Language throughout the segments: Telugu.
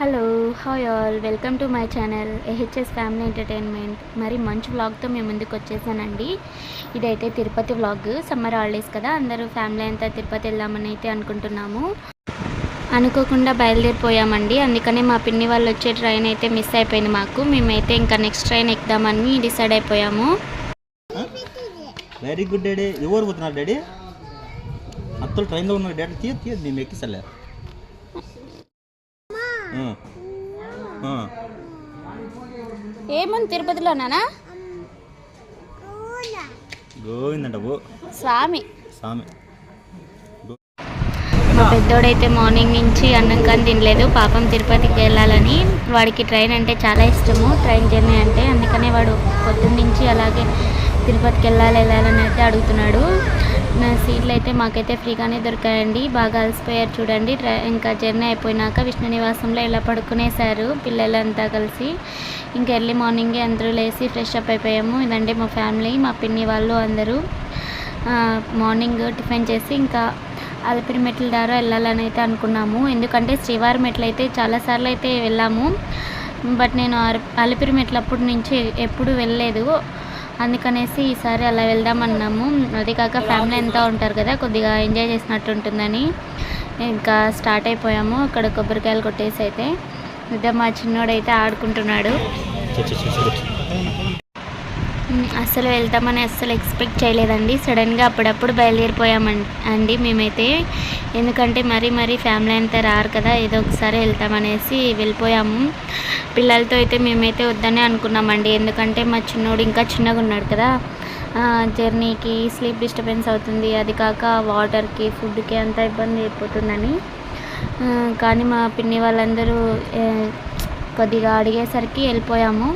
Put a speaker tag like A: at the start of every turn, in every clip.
A: Hello hi all welcome to my channel AHS family entertainment మరి మంచి వ్లాగ్తో మేము ముందుకు వచ్చేసానండి. ఇదైతే తిరుపతి వ్లాగ్ సమ్మర్ హాలిడేస్ కదా అందరూ ఫ్యామిలీ అంతా తిరుపతి వెళ్దామని అయితే అనుకుంటున్నాము. అనుకోకుండా బయలుదేరిపోయామండి. అందుకనే మా పిన్ని వాళ్ళు వచ్చే ట్రైన్ అయితే మిస్ అయిపోయింది మాకు. మేమైతే ఇంకా నెక్స్ట్ ట్రైన్ ఎక్కుదామని డిసైడ్ అయిపోయాము.
B: వెరీ గుడ్ డాడీ ఎవరు పోతున్నారు డాడీ అత్తలు ట్రైన్లో ఉన్నారు డాడీ తీయ తీయ మేము ఎక్కిసలే
A: ఏముంది తిరుపతిలోనా
B: గోవిందంట
A: స్వామి.
B: స్వామి.
A: మా పెద్దోడైతే మార్నింగ్ నుంచి అన్నం కానీ తినలేదు. పాపం తిరుపతికి వెళ్ళాలని వాడికి ట్రైన్ అంటే చాలా ఇష్టము. ట్రైన్ జర్నీ అంటే అందుకనే వాడు పొద్దున్న నుంచి అలాగే తిరుపతికి వెళ్ళాలి వెళ్ళాలని అయితే అడుగుతున్నాడు. నా సీట్లు అయితే మాకైతే ఫ్రీగానే దొరికాయండి. బాగా అలసిపోయారు చూడండి. ట్రై ఇంకా జర్నీ అయిపోయినాక విష్ణు నివాసంలో ఇలా పడుకునేశారు పిల్లలంతా కలిసి. ఇంకా ఎర్లీ మార్నింగే అందరూ లేచి ఫ్రెష్ అప్ అయిపోయాము. ఇదండి మా ఫ్యామిలీ మా పిన్ని వాళ్ళు అందరూ. మార్నింగ్ టిఫిన్ చేసి ఇంకా అలపిరి మెట్ల ద్వారా వెళ్ళాలని అయితే అనుకున్నాము. ఎందుకంటే శ్రీవారి మెట్లు అయితే చాలాసార్లు అయితే వెళ్ళాము. బట్ నేను అర- అలిపిరి మెట్లప్పటి నుంచి ఎప్పుడు వెళ్ళలేదు. అందుకనేసి ఈసారి అలా వెళ్దామన్నాము. అది కాక ఫ్యామిలీ అంతా ఉంటారు కదా కొద్దిగా ఎంజాయ్ చేసినట్టు ఉంటుందని. ఇంకా స్టార్ట్ అయిపోయాము అక్కడ కొబ్బరికాయలు కొట్టేసి అయితే. ఇద్దరు మా చిన్నోడైతే ఆడుకుంటున్నాడు. అస్సలు వెళ్తామని అస్సలు ఎక్స్పెక్ట్ చేయలేదండి. సడన్గా అప్పుడప్పుడు బయలుదేరిపోయామం అండి మేమైతే. ఎందుకంటే మరీ మరీ ఫ్యామిలీ అంతా రారు కదా ఏదో ఒకసారి వెళ్తామనేసి వెళ్ళిపోయాము. పిల్లలతో అయితే మేమైతే వద్దనే అనుకున్నామండి. ఎందుకంటే మా చిన్నోడు ఇంకా చిన్నగా ఉన్నాడు కదా. జర్నీకి స్లీప్ డిస్టర్బెన్స్ అవుతుంది. అది కాక వాటర్కి ఫుడ్కి అంతా ఇబ్బంది అయిపోతుందని. కానీ మా పిన్ని వాళ్ళందరూ కొద్దిగా అడిగేసరికి వెళ్ళిపోయాము.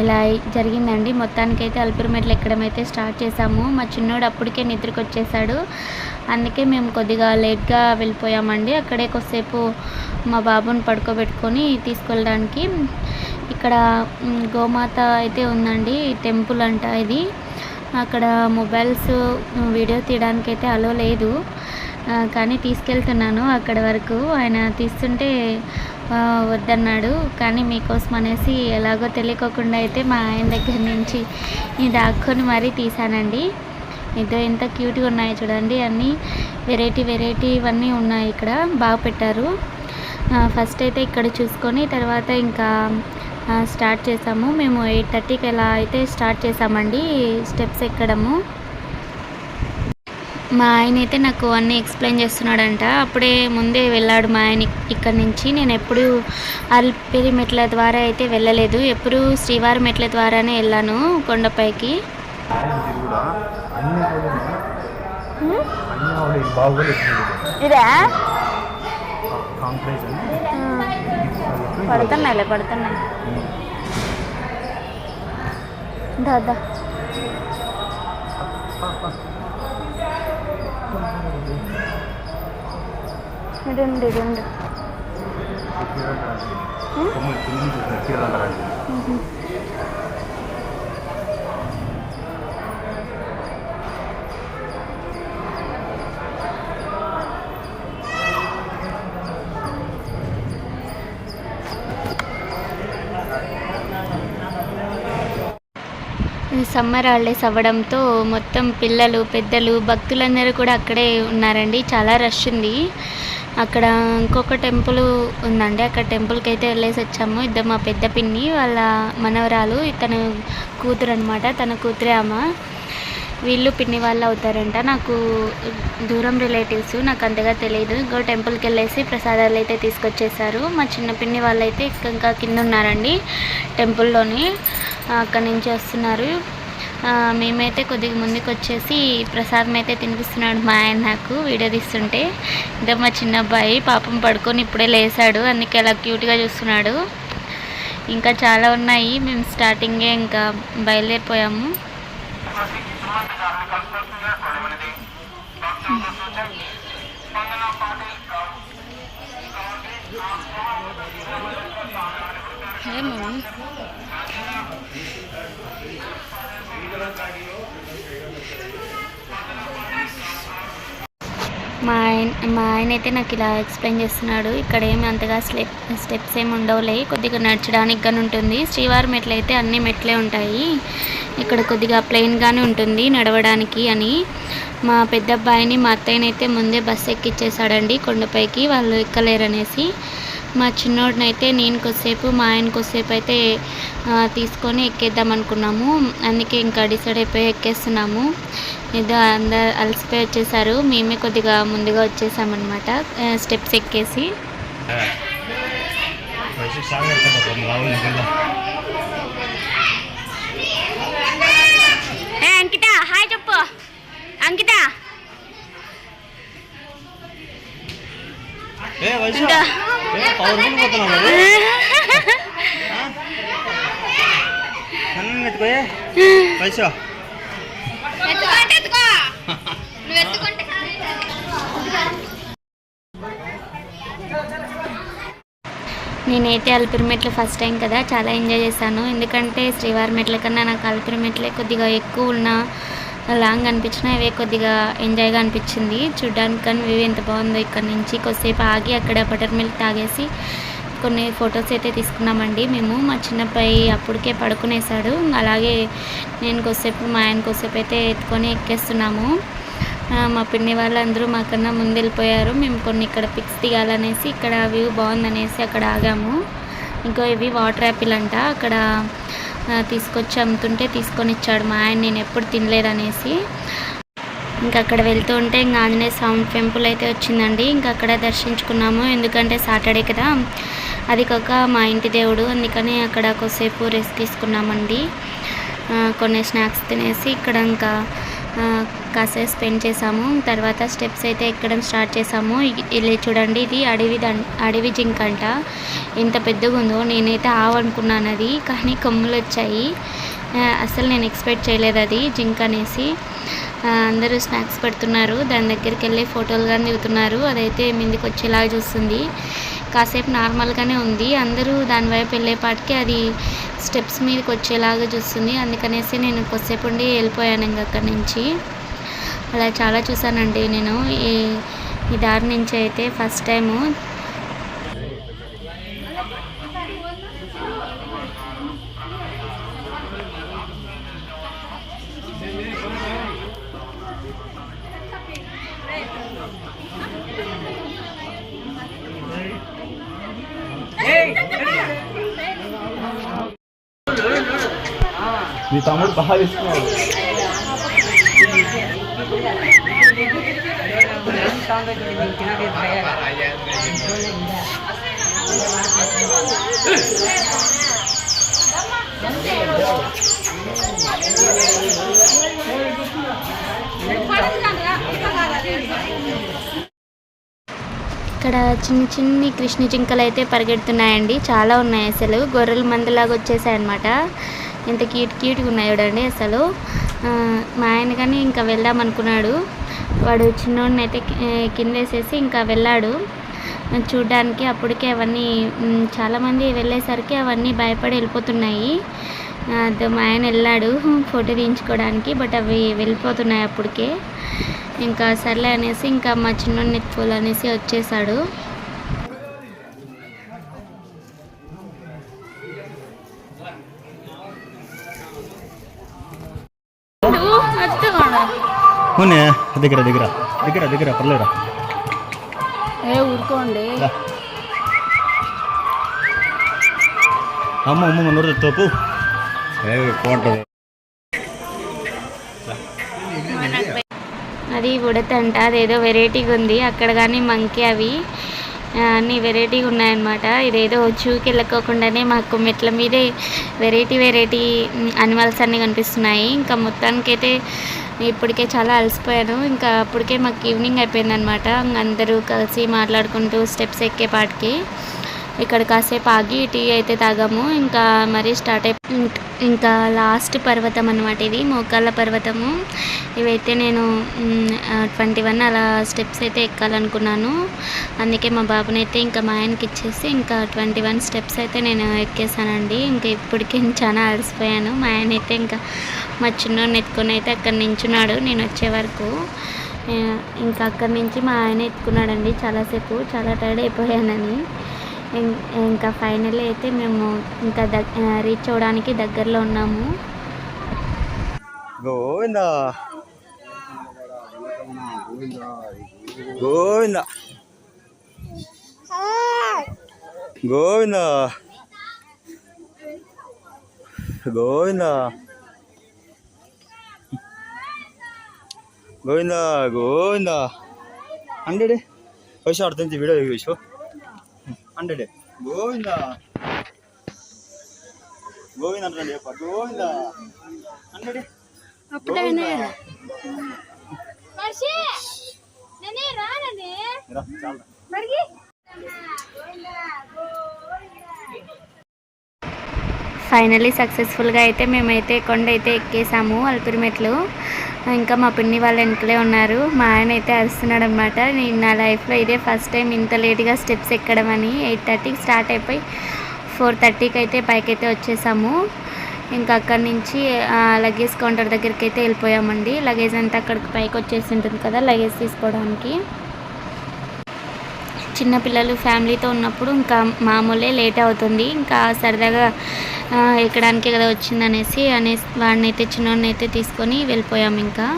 A: ఇలా జరిగిందండి. మొత్తానికైతే అయితే అల్పిరిమెట్లు ఎక్కడమైతే స్టార్ట్ చేసాము మా చిన్నోడు అప్పటికే నిద్రకు వచ్చేసాడు అందుకే మేము కొద్దిగా లేట్గా వెళ్ళిపోయామండి. అక్కడే కొద్దిసేపు మా బాబుని పడుకోబెట్టుకొని తీసుకెళ్ళడానికి. ఇక్కడ గోమాత అయితే ఉందండి టెంపుల్ అంట ఇది. అక్కడ మొబైల్స్ వీడియో తీయడానికి అయితే అలో లేదు. కానీ తీసుకెళ్తున్నాను అక్కడ వరకు. ఆయన తీస్తుంటే వద్దన్నాడు. కానీ మీకోసం అనేసి ఎలాగో తెలియకోకుండా అయితే మా ఆయన దగ్గర నుంచి ఈ దాక్కొని మరీ తీసానండి ఇదో ఎంత క్యూట్గా ఉన్నాయి చూడండి అన్నీ. వెరైటీ వెరైటీ ఇవన్నీ ఉన్నాయి ఇక్కడ. బాగా పెట్టారు. ఫస్ట్ అయితే ఇక్కడ చూసుకొని తర్వాత ఇంకా స్టార్ట్ చేసాము. మేము ఎయిట్ థర్టీకి ఎలా అయితే స్టార్ట్ చేసామండి స్టెప్స్ ఎక్కడము. మా ఆయన అయితే నాకు అన్నీ ఎక్స్ప్లెయిన్ చేస్తున్నాడంట. అప్పుడే ముందే వెళ్ళాడు మా ఆయన ఇక్కడ నుంచి. నేను ఎప్పుడు అల్పిరి మెట్ల ద్వారా అయితే వెళ్ళలేదు. ఎప్పుడు శ్రీవారి మెట్ల ద్వారానే వెళ్ళాను కొండపైకి. ఇదా? పడుతున్నాయిలే పడుతున్నాయి. దాదా ഇടുണ്ട് ഇടുണ്ട് సమ్మర్ హాలిడేస్ అవ్వడంతో మొత్తం పిల్లలు పెద్దలు భక్తులందరూ కూడా అక్కడే ఉన్నారండి. చాలా రష్ ఉంది. అక్కడ ఇంకొక టెంపుల్ ఉందండి. అక్కడ టెంపుల్కి అయితే వెళ్ళేసి వచ్చాము. ఇద్దరు మా పెద్ద పిన్ని వాళ్ళ మనవరాలు తన కూతురు అనమాట తన కూతురే అమ్మ వీళ్ళు పిన్ని వాళ్ళు అవుతారంట. నాకు దూరం రిలేటివ్స్ నాకు అంతగా తెలియదు. ఇంకో టెంపుల్కి వెళ్ళేసి ప్రసాదాలు అయితే తీసుకొచ్చేసారు మా చిన్న పిన్ని వాళ్ళు అయితే ఇంకా కింద ఉన్నారండి టెంపుల్లోని. అక్కడి నుంచి వస్తున్నారు. మేమైతే కొద్దిగా ముందుకు వచ్చేసి ప్రసాదం అయితే తినిపిస్తున్నాడు మా ఆయన నాకు వీడియో తీస్తుంటే. ఇదే మా చిన్న అబ్బాయి పాపం పడుకొని ఇప్పుడే లేసాడు అందుకే అలా క్యూట్గా చూస్తున్నాడు. ఇంకా చాలా ఉన్నాయి మేము స్టార్టింగే ఇంకా బయలుదేరిపోయాము. ఏమో మా ఆయన మా ఆయన అయితే నాకు ఇలా ఎక్స్ప్లెయిన్ చేస్తున్నాడు. ఇక్కడ ఏమి అంతగా స్టెప్ స్టెప్స్ ఏమి ఉండవులే. కొద్దిగా నడచడానికి కానీ ఉంటుంది. శ్రీవారి మెట్లు అయితే అన్ని మెట్లే ఉంటాయి. ఇక్కడ కొద్దిగా ప్లెయిన్గానే ఉంటుంది నడవడానికి అని. మా పెద్ద అబ్బాయిని మా అత్తయ్యనైతే ముందే బస్సు ఎక్కిచ్చేసాడండి కొండపైకి. వాళ్ళు ఎక్కలేరనేసి. మా చిన్నోడినైతే నేను కొద్దిసేపు మా ఆయన కొద్దిసేపు అయితే తీసుకొని ఎక్కేద్దాం అనుకున్నాము. అందుకే ఇంకా డిసైడ్ అయిపోయి ఎక్కేస్తున్నాము. ఏదో అందరు అలసిపోయి వచ్చేసారు. మేమే కొద్దిగా ముందుగా వచ్చేసామన్నమాట. స్టెప్స్ ఎక్కేసి. ఏ అంకిత హాయ్ చెప్పు. అంకిత.
B: ఏ వైశ
A: నేనైతే అలిపిరి మెట్లు ఫస్ట్ టైం కదా చాలా ఎంజాయ్ చేశాను. ఎందుకంటే శ్రీవారి మెట్ల కన్నా నాకు అలిపిరి మెట్లే కొద్దిగా ఎక్కువ ఉన్న లాంగ్ అనిపించిన ఇవే కొద్దిగా ఎంజాయ్గా అనిపించింది. చూడ్డానికి కానీ వ్యూ ఎంత బాగుందో ఇక్కడ నుంచి. కొద్దిసేపు ఆగి అక్కడ బటర్ మిల్క్ తాగేసి కొన్ని ఫొటోస్ అయితే తీసుకున్నామండి మేము. మా చిన్నబ్బాయి అప్పటికే పడుకునేసాడు అలాగే నేను కొద్దిసేపు మా ఆయన కొద్దిసేపు అయితే ఎత్తుకొని ఎక్కేస్తున్నాము. మా పిన్ని వాళ్ళందరూ మాకన్నా ముందు వెళ్ళిపోయారు మేము కొన్ని ఇక్కడ పిక్స్ దిగాలనేసి ఇక్కడ వ్యూ బాగుందనేసి అక్కడ ఆగాము. ఇంకో ఇవి వాటర్ యాపిల్ అంట. అక్కడ తీసుకొచ్చి అమ్ముతుంటే తీసుకొని ఇచ్చాడు మా ఆయన. నేను ఎప్పుడు తినలేదనేసి. ఇంకా అక్కడ వెళ్తూ ఉంటే ఇంకా ఆంజనేయ స్వామి టెంపుల్ అయితే వచ్చిందండి. ఇంకా అక్కడ దర్శించుకున్నాము. ఎందుకంటే సాటర్డే కదా. అది కాక మా ఇంటి దేవుడు. అందుకని అక్కడ కొద్దిసేపు రెస్ట్ తీసుకున్నామండి. కొన్ని స్నాక్స్ తినేసి ఇక్కడ ఇంకా కాసేపు స్పెండ్ చేసాము. తర్వాత స్టెప్స్ అయితే ఎక్కడం స్టార్ట్ చేసాము. ఇ- చూడండి ఇది అడవి అడవి జింక్ అంట. ఎంత పెద్దగా ఉందో నేనైతే ఆవు అనుకున్నాను అది కానీ కొమ్ములు వచ్చాయి. అసలు నేను ఎక్స్పెక్ట్ చేయలేదు అది జింక్ అనేసి. అందరూ స్నాక్స్ పెడుతున్నారు. దాని దగ్గరికి వెళ్ళి ఫోటోలు కానీ దిగుతున్నారు. అదైతే మీదకి వచ్చేలాగా చూస్తుంది. కాసేపు నార్మల్గానే ఉంది. అందరూ దాని వైపు వెళ్ళేపాటికి అది స్టెప్స్ మీదకి వచ్చేలాగా చూస్తుంది. అందుకనేసి నేను కొద్దిసేపు ఉండి వెళ్ళిపోయాను ఇంక అక్కడి నుంచి. అలా చాలా చూసానండి నేను. ఈ ఈ దారి నుంచి అయితే ఫస్ట్ టైము
B: మీ తమ్ముడు బాగా ఇస్తున్నాడు ఇక్కడ చిన్న చిన్ని కృష్ణ జింకలు అయితే పరిగెడుతున్నాయండి. చాలా ఉన్నాయి అసలు. గొర్రెల మందలాగా వచ్చేసాయి అనమాట ఎంత క్యూట్ క్యూట్గా ఉన్నాయి చూడండి అసలు. మా ఆయన కానీ ఇంకా వెళ్దాం అనుకున్నాడు. వాడు చిన్నోడిని అయితే కింద వేసేసి ఇంకా వెళ్ళాడు. చూడ్డానికి అప్పటికే అవన్నీ చాలామంది వెళ్ళేసరికి అవన్నీ భయపడి వెళ్ళిపోతున్నాయి. అదే మా ఆయన వెళ్ళాడు ఫోటో తీయించుకోవడానికి బట్ అవి వెళ్ళిపోతున్నాయి అప్పటికే. ఇంకా సర్లే అనేసి ఇంకా మా చిన్నోడిని ఎత్తుకోవాలి అనేసి వచ్చేసాడు. అవునే దగ్గర దగ్గర దగ్గర దగ్గర పర్లేరా
A: ఏ ఊరుకోండి.
B: అమ్మ అమ్మ నోరు తోపు
A: అది ఉడత అంట అదేదో వెరైటీగా ఉంది అక్కడ కానీ మంకీ అవి అన్ని వెరైటీగా ఉన్నాయన్నమాట. ఇదేదో చూకి వెళ్ళకోకుండానే మాకు మెట్ల మీదే వెరైటీ వెరైటీ అనిమల్స్ అన్నీ కనిపిస్తున్నాయి. ఇంకా మొత్తానికైతే ఇప్పటికే చాలా అలసిపోయాను. ఇంకా అప్పటికే మాకు ఈవినింగ్ అయిపోయిందనమాట అందరూ కలిసి మాట్లాడుకుంటూ స్టెప్స్ ఎక్కేపాటికి ఇక్కడ కాసేపు ఆగి టీ అయితే తాగాము. ఇంకా మరీ స్టార్ట్ అయి ఇంకా లాస్ట్ పర్వతం అనమాట ఇది మోకాళ్ళ పర్వతము. ఇవైతే నేను ట్వంటీ వన్ అలా స్టెప్స్ అయితే ఎక్కాలనుకున్నాను. అందుకే మా బాబునైతే ఇంకా మా ఆయనకి ఇచ్చేసి ఇంకా ట్వంటీ వన్ స్టెప్స్ అయితే నేను ఎక్కేసానండి ఇంకా ఇప్పటికే చాలా అలసిపోయాను. మా ఆయన అయితే ఇంకా మా చిన్నోడిని ఎత్తుకొని అయితే అక్కడ నించున్నాడు నేను వచ్చే వరకు ఇంకా అక్కడి నుంచి మా ఆయన ఎత్తుకున్నాడండి చాలాసేపు. చాలా టైర్డ్ అయిపోయానని. ఇంకా ఫైనల్ అయితే మేము ఇంకా రీచ్ అవ్వడానికి దగ్గరలో ఉన్నాము.
B: గోవింద. గోవింద. గోవింద. గోవింద. గోవింద గోవింద. హండ్రెడ్ వచ్చి అర్థం వీడియో చూసు హండ్రెడ్ గోవింద. గోవింద అంటే గోవింద. హండ్రెడ్ రా,
A: ఫైనలీ సక్సెస్ఫుల్గా అయితే మేమైతే కొండ అయితే ఎక్కేసాము అల్పిరి మెట్లు. ఇంకా మా పిన్ని వాళ్ళ వెనకలే ఉన్నారు. మా ఆయన అయితే అరుస్తున్నాడు అనమాట నేను నా లైఫ్లో ఇదే ఫస్ట్ టైం ఇంత లేట్గా స్టెప్స్ ఎక్కడం అని. ఎయిట్ థర్టీకి స్టార్ట్ అయిపోయి ఫోర్ థర్టీకి అయితే పైకైతే వచ్చేసాము. ఇంకా అక్కడి నుంచి లగేజ్ కౌంటర్ దగ్గరికి అయితే వెళ్ళిపోయామండి. లగేజ్ అంతా అక్కడికి పైకి వచ్చేసి ఉంటుంది కదా లగేజ్ తీసుకోవడానికి. చిన్నపిల్లలు ఫ్యామిలీతో ఉన్నప్పుడు ఇంకా మామూలే లేట్ అవుతుంది. ఇంకా సరదాగా ఎక్కడానికే కదా వచ్చిందనేసి అనేసి వాడిని అయితే చిన్నవాడిని అయితే తీసుకొని వెళ్ళిపోయాము ఇంకా.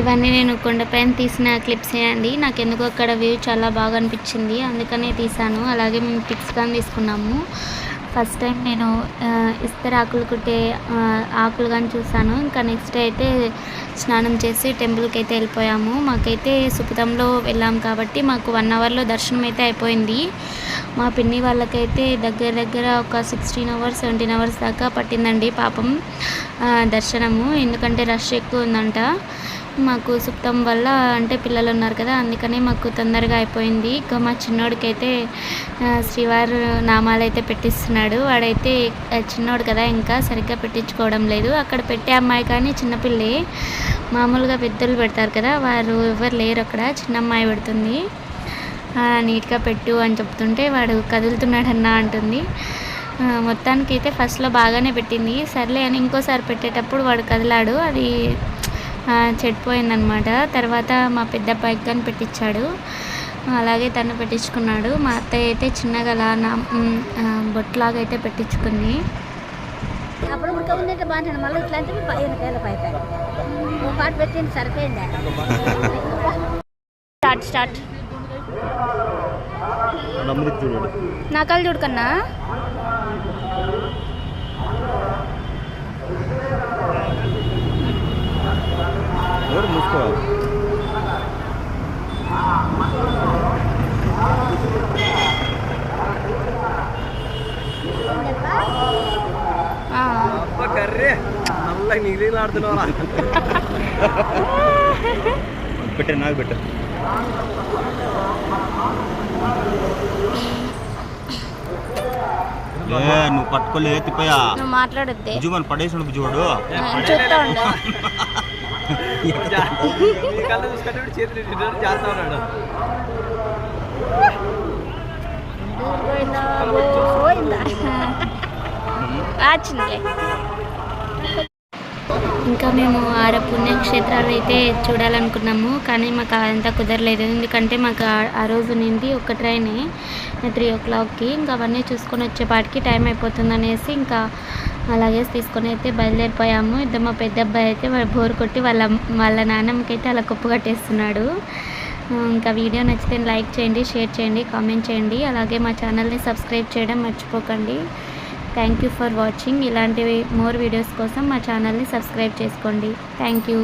A: ఇవన్నీ నేను కొండపైన తీసిన క్లిప్సే అండి. నాకు ఎందుకు అక్కడ వ్యూ చాలా బాగా అనిపించింది. అందుకనే తీసాను అలాగే మేము పిక్స్ కానీ తీసుకున్నాము. ఫస్ట్ టైం నేను ఇస్తర ఆకులు కుట్టే ఆకులు కానీ చూసాను ఇంకా నెక్స్ట్ అయితే స్నానం చేసి టెంపుల్కి అయితే వెళ్ళిపోయాము. మాకైతే సుఖతంలో వెళ్ళాం కాబట్టి మాకు వన్ అవర్లో దర్శనం అయితే అయిపోయింది. మా పిన్ని వాళ్ళకైతే దగ్గర దగ్గర ఒక సిక్స్టీన్ అవర్స్ సెవెంటీన్ అవర్స్ దాకా పట్టిందండి పాపం దర్శనము. ఎందుకంటే రష్ ఎక్కువ ఉందంట. మాకు సుప్తం వల్ల అంటే పిల్లలు ఉన్నారు కదా అందుకనే మాకు తొందరగా అయిపోయింది. ఇంకా మా చిన్నోడికైతే శ్రీవారు నామాలు అయితే పెట్టిస్తున్నాడు. వాడైతే చిన్నోడు కదా ఇంకా సరిగ్గా పెట్టించుకోవడం లేదు. అక్కడ పెట్టే అమ్మాయి కానీ చిన్నపిల్లే మామూలుగా పెద్దలు పెడతారు కదా వారు ఎవరు లేరు అక్కడ. చిన్న అమ్మాయి పెడుతుంది. నీట్గా పెట్టు అని చెప్తుంటే వాడు కదులుతున్నాడన్నా అంటుంది. మొత్తానికి అయితే ఫస్ట్లో బాగానే పెట్టింది. సర్లే అని ఇంకోసారి పెట్టేటప్పుడు వాడు కదిలాడు. అది చెడిపోయిందనమాట. తర్వాత మా పెద్ద అబ్బాయికి కానీ పెట్టించాడు అలాగే తను పెట్టించుకున్నాడు. మా అత్తయ్య అయితే చిన్నగా అలా నా బొట్లాగా అయితే పెట్టించుకుంది.
C: అప్పుడు ఉడక ఉందంటే బాగుంటుంది. మళ్ళీ ఇట్లాంటివి పదిహేను కేళ్ళ పైతాయి. ఓ పాట పెట్టింది సరిపోయిందా?
A: Start start. నా కళ్ళు చూడకన్నా
B: పెట్టే. ఏ నువ్వు పట్టుకోలే తిప్పయా
A: నువ్వు మాట్లాడొద్దే.
B: బుజ్జు మన పడేసాడు
A: చూస్తా ఉండు.
D: ఈ కళ్ళు చూసుకుంటే చేతులు ఇటు చేస్తా ఉన్నాడు
C: పోయిందా పోయిందా
A: వచ్చిందిలే ఇంకా మేము ఆడ పుణ్యక్షేత్రాలు అయితే చూడాలనుకున్నాము కానీ మాకు అదంతా కుదరలేదు. ఎందుకంటే మాకు ఆ- రోజు నుండి ఒక ట్రైనే త్రీ ఓ క్లాక్కి ఇంకా అవన్నీ చూసుకొని వచ్చేపాటికి టైం అయిపోతుంది అనేసి ఇంకా అలాగే తీసుకొని అయితే బయలుదేరిపోయాము. ఇద్దరు మా పెద్ద అబ్బాయి అయితే బోరు బోర్ కొట్టి వాళ్ళ వాళ్ళ నాన్నమ్మకైతే అయితే అలా కుప్పు కట్టేస్తున్నాడు. ఇంకా వీడియో నచ్చితే లైక్ చేయండి షేర్ చేయండి కామెంట్ చేయండి. అలాగే మా ఛానల్ని సబ్స్క్రైబ్ చేయడం మర్చిపోకండి. థ్యాంక్ యూ ఫర్ వాచింగ్ ఇలాంటివి మోర్ వీడియోస్ కోసం మా ఛానల్ని సబ్స్క్రైబ్ చేసుకోండి. Thank you